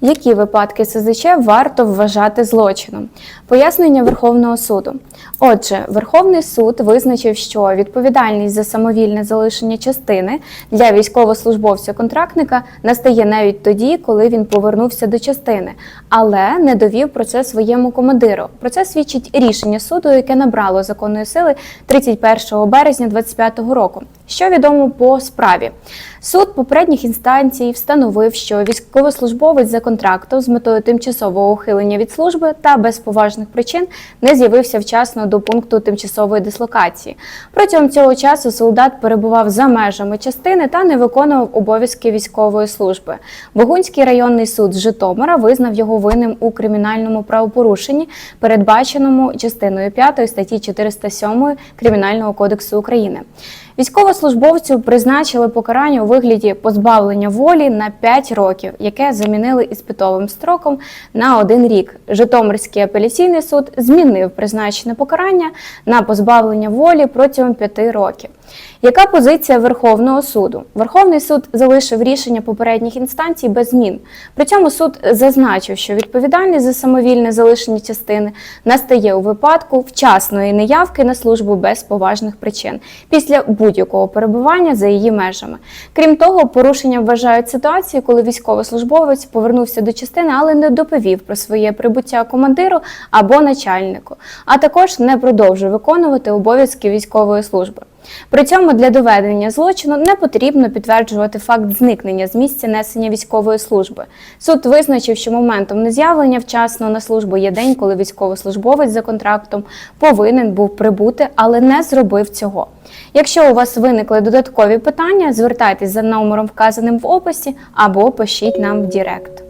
Які випадки СЗЧ варто вважати злочином? Пояснення Верховного суду. Отже, Верховний суд визначив, що відповідальність за самовільне залишення частини для військовослужбовця-контрактника настає навіть тоді, коли він повернувся до частини, але не довів про це своєму командиру. Про це свідчить рішення суду, яке набрало законної сили 31 березня 2025 року. Що відомо по справі? Суд попередніх інстанцій встановив, що військовослужбовець за контрактом з метою тимчасового ухилення від служби та без поважних причин не з'явився вчасно до пункту тимчасової дислокації. Протягом цього часу солдат перебував за межами частини та не виконував обов'язки військової служби. Богунський районний суд Житомира визнав його винним у кримінальному правопорушенні, передбаченому частиною 5 статті 407 Кримінального кодексу України. Військовослужбовцю призначили покарання у вигляді позбавлення волі на 5 років, яке замінили іспитовим строком на один рік. Житомирський апеляційний суд змінив призначене покарання на позбавлення волі протягом 5 років. Яка позиція Верховного суду? Верховний суд залишив рішення попередніх інстанцій без змін. При цьому суд зазначив, що відповідальність за самовільне залишення частини настає у випадку вчасної неявки на службу без поважних причин після будь-якого перебування за її межами. Крім того, порушення вважають ситуацію, коли військовослужбовець повернувся до частини, але не доповів про своє прибуття командиру або начальнику, а також не продовжив виконувати обов'язки військової служби. При цьому для доведення злочину не потрібно підтверджувати факт зникнення з місця несення військової служби. Суд визначив, що моментом нез'явлення вчасно на службу є день, коли військовослужбовець за контрактом повинен був прибути, але не зробив цього. Якщо у вас виникли додаткові питання, звертайтесь за номером, вказаним в описі, або пишіть нам в Дірект.